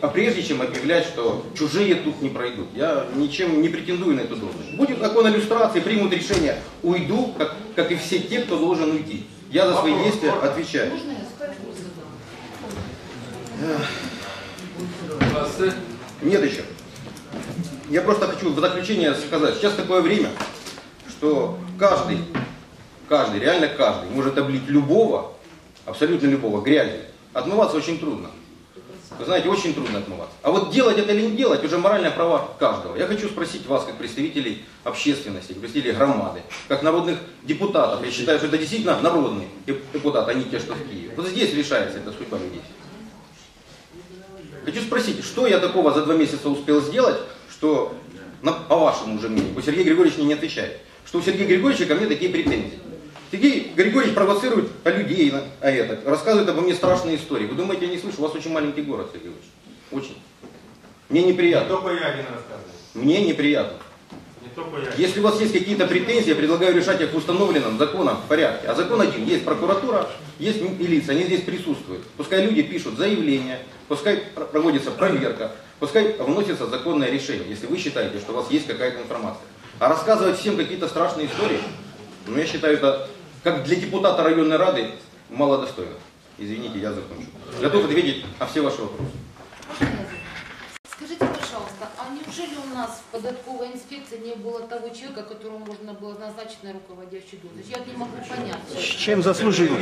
А прежде чем объявлять, что чужие тут не пройдут, я ничем не претендую на эту должность. Будет закон о иллюстрации, примут решение, уйду, как, как и все те, кто должен уйти. Я за свои действия отвечаю. Можна я скажу? Все? Нет еще. Я просто хочу в заключение сказать, сейчас такое время, что каждый, каждый, реально каждый может облить любого, абсолютно любого, грязью. Отмываться очень трудно. Вы знаете, очень трудно отмываться. А вот делать это или не делать, уже моральное право каждого. Я хочу спросить вас, как представителей общественности, как представителей громады, как народных депутатов. Я считаю, что это действительно народные депутаты, а не те, что в Киеве. Вот здесь решается эта судьба людей. Хочу спросить, что я такого за два месяца успел сделать, что, по вашему уже мнению, пусть Сергей Григорьевич мне не отвечает, что у Сергея Григорьевича ко мне такие претензии. Сергей Григорьевич провоцирует людей, на- о это, рассказывает обо мне страшные истории. Вы думаете, я не слышу? У вас очень маленький город, Сергей Григорьевич. Очень. Мне Не неприятно. только я один рассказываю. Мне неприятно. Не только я. Если у вас есть какие-то претензии, я предлагаю решать их в установленном законом порядке. А закон один. Есть прокуратура, есть милиция, они здесь присутствуют. Пускай люди пишут заявления, пускай пр- проводится проверка, пускай вносится законное решение, если вы считаете, что у вас есть какая-то информация. А рассказывать всем какие-то страшные истории, ну я считаю это, как для депутата районной рады, мало достойно. Извините, я закончу. Готов ответить на все ваши вопросы. Нас в податковой инспекции не было того человека, которого можно было назначить на руководящую должность? Я не могу понять. Чем заслужил?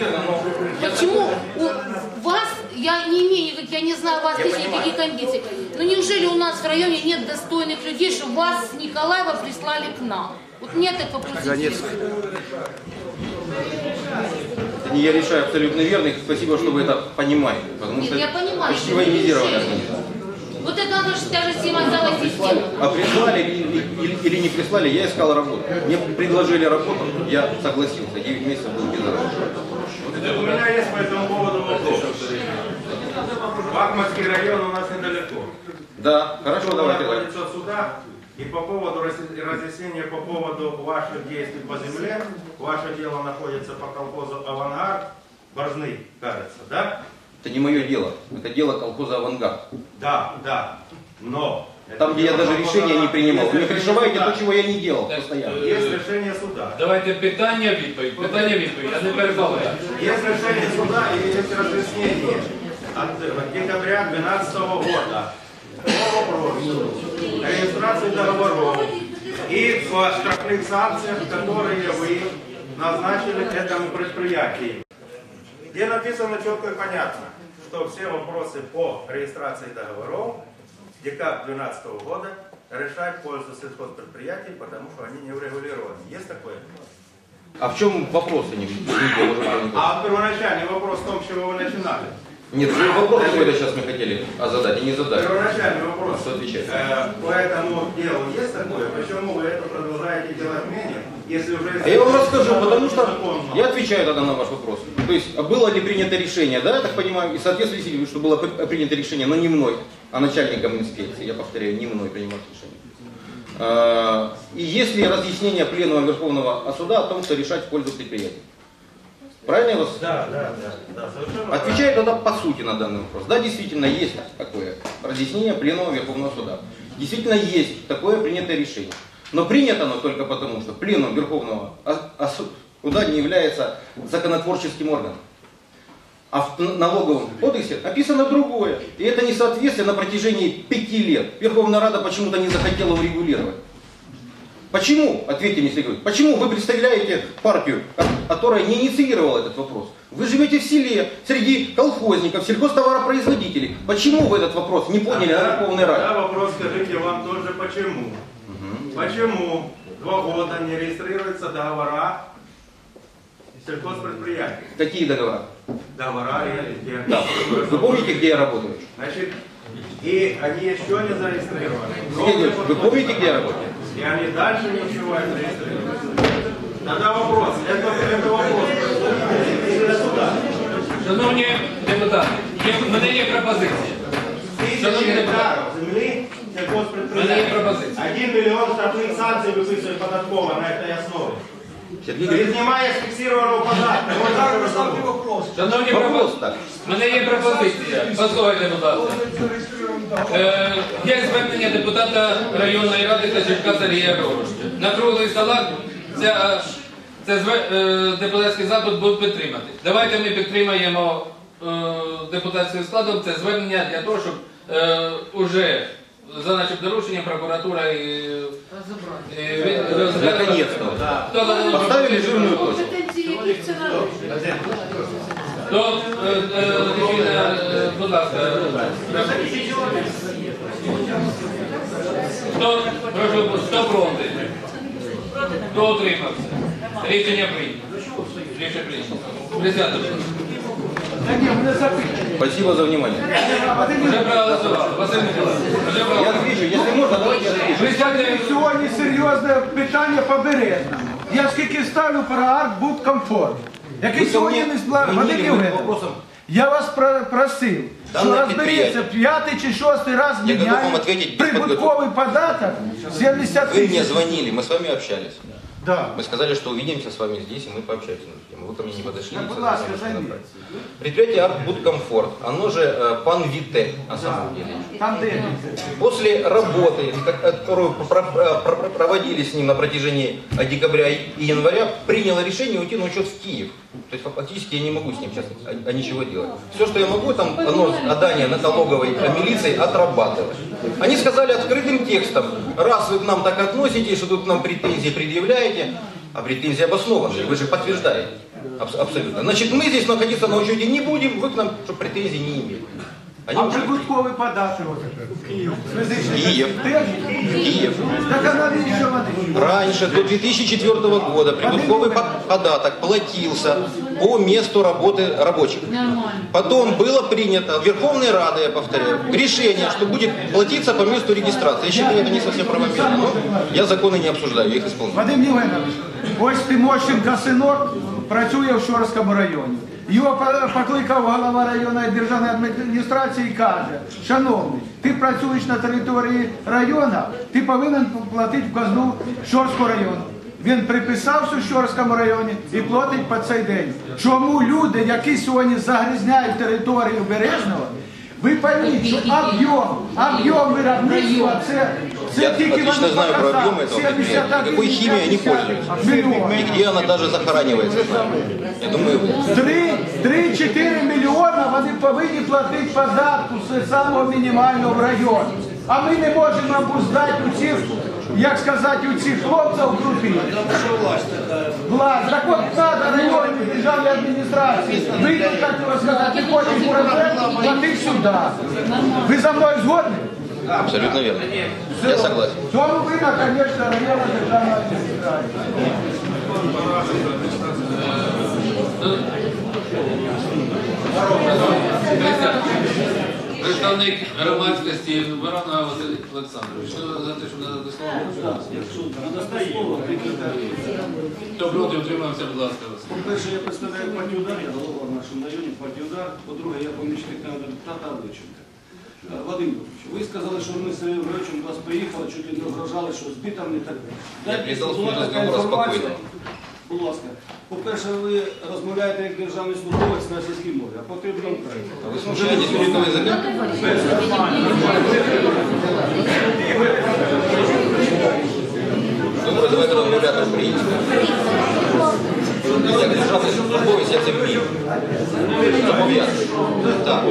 Почему у вас, я не имею никаких, я не знаю вас здесь никаких амбиций, но неужели у нас в районе нет достойных людей, что вас с Николаева прислали к нам? Вот мне так вопрос не я решаю абсолютно верно, и спасибо, что вы это понимаете. Потому Нет, что я понимаю, почти что вы надо же даже Симонтовая система. А прислали или, или- или не прислали, я искал работу. Мне предложили работу, я согласился. 9 месяцев был без работы. У меня есть по этому поводу вопрос. Бахматский район у нас недалеко. Да, хорошо, Он давайте. находится сюда. И по поводу раз- разъяснения по поводу ваших действий по земле, ваше дело находится по колхозу «Авангард», Боржны, кажется, да? Это не мое дело, это дело колхоза «Авангард». Да, да. Но... это Там, где я дело даже колхоза решения не принимал. Вы Есть не решение пришиваете суда. то, чего я не делал Так, постоянно. Есть решение суда. Давайте питання відповідь. Питання відповідь. Я не перебуваю. Есть решение суда и есть разъяснение от декабря 2012 года по вопросу регистрации договоров и по штрафных санкциях, которые вы назначили этому предприятию. Где написано четко и понятно, что все вопросы по регистрации договоров декабрь 2012 года решать в пользу сельхозпредприятий, потому что они не урегулированы. Есть такое? А в чем вопрос? Я не извините, я уже понял. А первоначальный вопрос в том, с чего вы начинали. Нет, вопрос какой-то сейчас мы хотели задать, и не задали. Первоначальный вопрос. Что отвечать? Э, по этому делу есть такое? Почему вы это продолжаете делать мнение, если уже... А я вам расскажу, потому что Законно. я отвечаю тогда на ваш вопрос. То есть, а было ли принято решение, да, я так понимаю, и соответствует ли, что было при- принято решение, но не мной, а начальником инспекции, я повторяю, не мной принимать решение. А, И есть ли разъяснение Пленума Верховного Суда о том, что решать в пользу предприятия? Правильно я вас Да, да, да, да, Отвечаю тогда по сути на данный вопрос. Да, действительно есть такое разъяснение Пленума Верховного Суда. Действительно есть такое принятое решение. Но принято оно только потому, что Пленум Верховного су- Суда не является законотворческим органом. А в налоговом кодексе написано другое. И это несоответствие на протяжении пяти лет. Верховная Рада почему-то не захотела урегулировать. Почему, ответьте мне, Сергей почему вы представляете партию, ко- которая не инициировала этот вопрос? Вы живете в селе, среди колхозников, сельхозтоваропроизводителей. Почему вы этот вопрос не подняли на Тогда- Верховной Раде? тогда вопрос скажите вам тоже почему. Почему два года не регистрируются договора сельхозпредприятий? Какие договора? Договора или Да. Вы помните, где я работаю? Значит, и они еще не зарегистрированы. Сергей вы помните, где я работаю? И они дальше не успевают зарегистрироваться. Тогда вопрос, это, это вопрос. До суда. Шановні депутати, є, в мене є пропозиція. Тысячи гектаров земли У мене є сельхозпредприятий. пропозиція. Один миллион штрафных санкций выписывает податкова на этой основе. Сергей Григорьевич, Знімає з фіксованого податку. Ось так розумію. Шановні Вопрос пропозиції, так. в мене є пропозиція. Послухайте, будь ласка. Е, є звернення депутата районної ради Козюшка Сергія Григоровича. На круглий столах ця, це е, депутатський запит буде підтримати. Давайте ми підтримаємо е, депутатським складом це звернення для того, щоб уже за нашим дорученням прокуратура і, від- Хто за Поставили жирную точку. То, е, е, Дівчина, е, будь ласка, хто, прошу, хто проти? Хто утримався? Рішення прийнято. Рішення прийнято. Присядьте. будь ласка. Спасибо за внимание. Вже проголосували. Василь Миколаївич, вже Я проголосували. отвечу, если можно, давайте я отвечу. Присядьте. Сьогодні серйозне питання по Березному. Я скільки ставлю про арт-буд-комфорт, який Ви сьогодні ко мне не сплав. вменили Вадим моим Євгенович, вопросом. я вас про- просив, що Данное розберіться предприятие. п'ятий чи шостий раз Я готов вам міняє ответить без прибутковий податок 70 Вы мне тисяч. звонили, мы с вами общались. Да. Мы сказали, что увидимся с вами здесь, и мы пообщаемся на эту тему. Вы ко мне не подошли. Да, не будь сказали, ласка, что зайдите. набрать. Предприятие Артбудкомфорт, оно же э, Панвите на самом деле. Там де После работы, как- которую про- про- про- проводили с ним на протяжении э, декабря и января, приняло решение уйти на учет в Киев. То есть фактически я не могу с ним сейчас а- а ничего делать. Все, что я могу, там оно отдание на налоговой э, милиции отрабатывать. Они сказали открытым текстом, раз вы к нам так относитесь, что тут нам претензии предъявляете, а претензии обоснованные, вы же подтверждаете. Абс- абсолютно. Значит, мы здесь находиться на учете не будем, вы к нам что претензий не имеете. Они а уже прибутковий податок в Київ. Київ. Теж? Киев. Так а навіщо вони? Раньше, до 2004 года, прибытковый по- податок платился по месту работы рабочих. Потом было принято Верховной Радой, я повторяю, решение, что будет платиться по месту регистрации. Я считаю, это не совсем правомерно, но я законы не обсуждаю, я их исполняю. Вадим Євгенович, ось Тимощенка синок працює в Шорському районі. Його покликав голова районної державної адміністрації і каже, шановний, ти працюєш на території району, ти повинен платити в казну Шорського району. Він приписався в Щорському районі і платить по цей день. Чому люди, які сьогодні загрізняють територію Бережного, ви пойміть, що об'єм, об'єм виробництва це Я тільки отлично вони знаю про показали. объемы этого 71 предприятия. Никакой химией не пользуюсь. мільйон. И где она даже захоранивается. Я думаю, Три- 3-4 мільйона вони повинні платити податку з самого мінімального в районі. А ми не можемо обуздати у цих, як сказати, у цих хлопців крутих. Власть. Так от треба районні державні адміністрації. Ви тут так розказати, ти хочеш урожай, плати сюди. Ви за мною згодні? Абсолютно верно. Я согласен. В Цьому вина, звісно, районна державна адміністрація. Представник громадськості Ворона Василь Олександрович. Що за те, що надати слово? Хто проти утримався, будь ласка. По-перше, я представляю партію удар, я голова в нашому районі партії удар. По-друге, я помічник депутата Адличенка. Е, Вадим Петрович, ви сказали, що ми з Сергієм Григоровичем до вас приїхали, чуть ли не угрожали, що збитом не так. Дайте, була така інформація. Будь ласка, по-перше, ви розмовляєте як державний службовець на російській мові, а потрібно? Давайте розмовляти українською. Як державний службовець, я це вмію. Зобов'язаний. Так.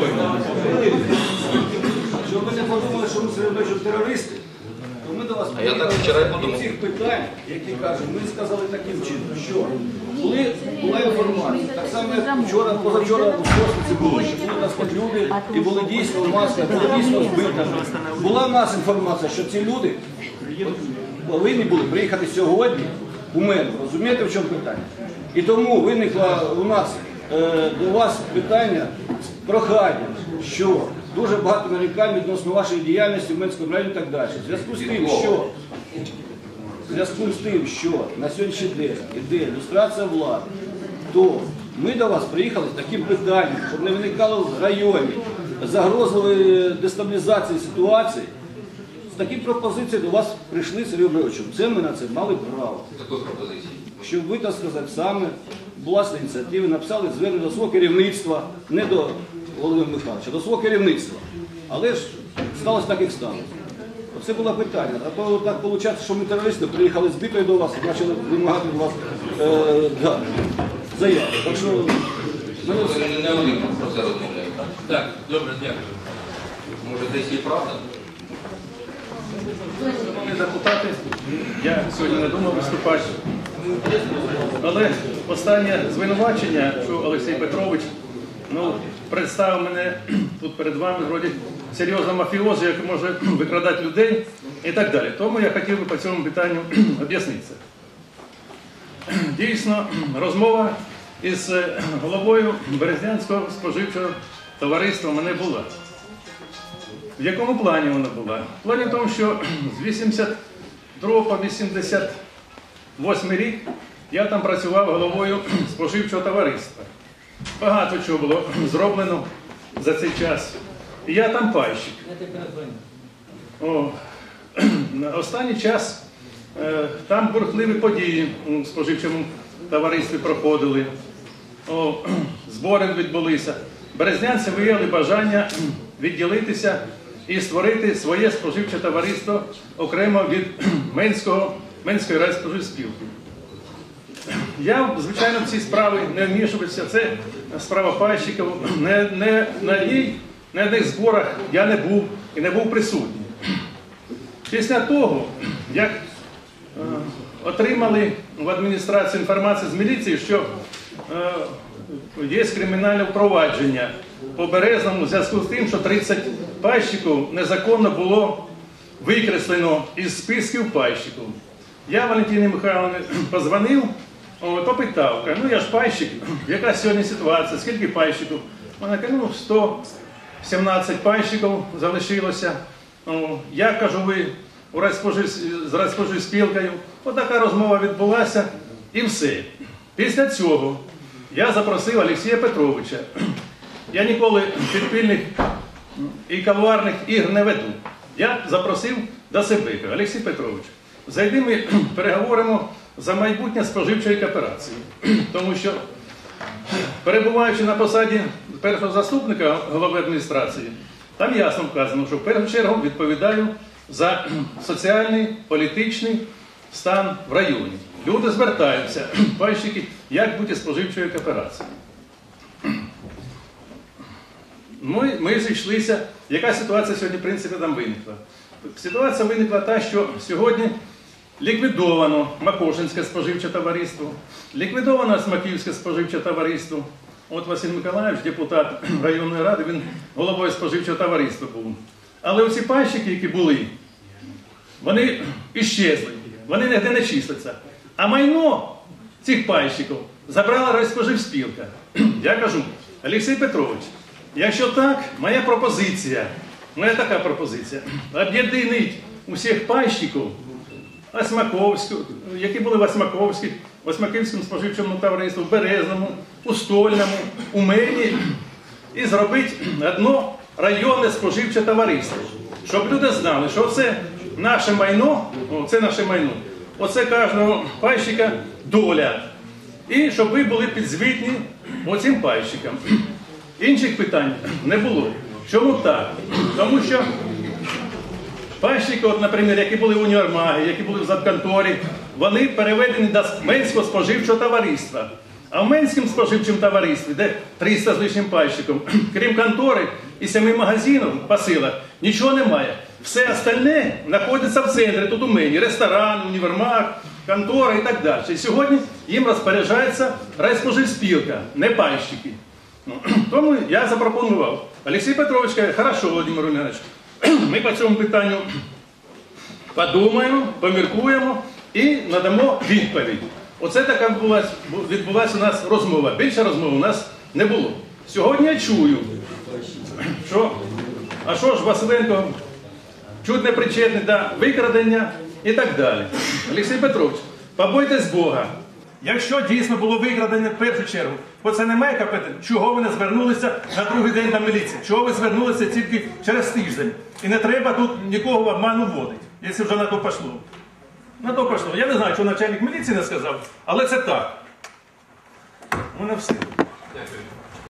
Що Григоровичем терористи, то ми до вас А я так вчора і подумав. цих питань, які кажуть, ми сказали таким чином, що коли була інформація, так само як вчора, позавчора у Косниці було, що були нас тут люди і були дійсно в масках, були дійсно збитими. Була в нас інформація, що ці люди повинні були приїхати сьогодні у мене. Розумієте, в чому питання? І тому виникло у нас е, до вас питання прохання, що дуже багато нарікань відносно вашої діяльності в Менському районі і так далі. В зв'язку з тим, що в зв'язку з тим, що на сьогоднішній день іде ілюстрація влади, то ми до вас приїхали з таким питанням, щоб не виникало в районі загрозливої дестабілізації ситуації. З такою пропозицією до вас прийшли Сергій Григоровичем. Це ми на це мали право. Такой пропозиції. щоб ви, так сказати, саме власні ініціативи написали звернення до свого керівництва, не до Володимира Михайловича, до свого керівництва. Але ж сталося так, як сталося. Оце було питання. А то так виходить, що ми терористи приїхали з битою до вас і почали вимагати від вас е, да, заяви. Так що мене все. Ви не про це розмовляєте. Так, добре, дякую. Може десь і правда? Шановні депутати, я сьогодні не думав виступати. Але останнє звинувачення, що Олексій Петрович ну, представив мене тут перед вами вроді серйозно мафіозу, який може викрадати людей і так далі. Тому я хотів би по цьому питанню об'яснитися. Дійсно, розмова із е, головою Березнянського споживчого товариства мене була. В якому плані вона була? В плані в тому, що з 82 по 88 рік я там працював головою споживчого товариства. Багато чого було зроблено за цей час. Я там пайщик. О, на останній час е, там бурхливі події у споживчому товаристві проходили. О, збори відбулися. Березнянці виявили бажання відділитися і створити своє споживче товариство окремо від Менського, Менської райспоживспілки. Я, звичайно, в ці справи не вмішувався. Це справа пайщиків. Не, не, на ній, на одних зборах я не був і не був присутній. Після того, як е, отримали в адміністрації інформацію з міліції, що е, є кримінальне впровадження по Березному в зв'язку з тим, що 30 пайщиків незаконно було викреслено із списків пайщиків. Я Валентині Михайловні позвонив, попитав, кажу, ну я ж пайщик, яка сьогодні ситуація, скільки пайщиків? Вона каже, ну 117 пайщиків залишилося. О, Я кажу, ви з райспоживспілкою. Отака розмова відбулася і все. Після цього я запросив Олексія Петровича. Я ніколи підпільних і кавуарних ігр не веду. Я запросив до себе, Олексій Петрович, зайди ми переговоримо за майбутнє споживчої кооперації. Тому що, перебуваючи на посаді першого заступника голови адміністрації, там ясно вказано, що в першу чергу відповідаю за соціальний, політичний стан в районі. Люди звертаються, пайщики, як бути споживчою кооперацією. Ми, ми зійшлися. Яка ситуація сьогодні, в принципі, там виникла? Ситуація виникла та, що сьогодні ліквідовано Макошинське споживче товариство, ліквідовано Смаківське споживче товариство. От Василь Миколаївич, депутат районної ради, він головою споживчого товариства був. Але оці пайщики, які були, вони іщезли, вони ніде не числяться. А майно цих пайщиків забрала райспоживспілка. Я кажу, Олексій Петрович, якщо так, моя пропозиція, моя така пропозиція, об'єднить усіх пайщиків, Осьмаковську, які були в Осьмаковській, Осьмаківському споживчому товаристві, в Березному, у Стольному, у Мені, і зробити одно районне споживче товариство, щоб люди знали, що це наше майно, це наше майно, оце кожного пайщика доля. І щоб ви були підзвітні оцим пайщикам. Інших питань не було. Чому так? Тому що Пайщики, от, наприклад, які були в універмагі, які були в забконторі, вони переведені до Менського споживчого товариства. А в Менському споживчому товаристві, де 300 з лишнім пайщиком, крім контори і семи магазинів по нічого немає. Все остальне знаходиться в центрі, тут у мені, ресторан, універмаг, контора і так далі. І сьогодні їм розпоряджається райспоживспілка, не пайщики. Ну, Тому я запропонував. Олексій Петрович каже, хорошо, Володимир Ульянович, ми по цьому питанню подумаємо, поміркуємо і надамо відповідь. Оце така відбулася, у нас розмова. Більше розмови у нас не було. Сьогодні я чую, що а що ж Василенко чуть не причетний до викрадення і так далі. Олексій Петрович, побойтесь Бога. Якщо дійсно було викрадення в першу чергу, бо це не має капити, чого ви не звернулися на другий день до міліції? Чого ви звернулися тільки через тиждень? І не треба тут нікого в обману вводити, якщо вже на то пішло. На то пішло. Я не знаю, що начальник міліції не сказав, але це так. У мене все.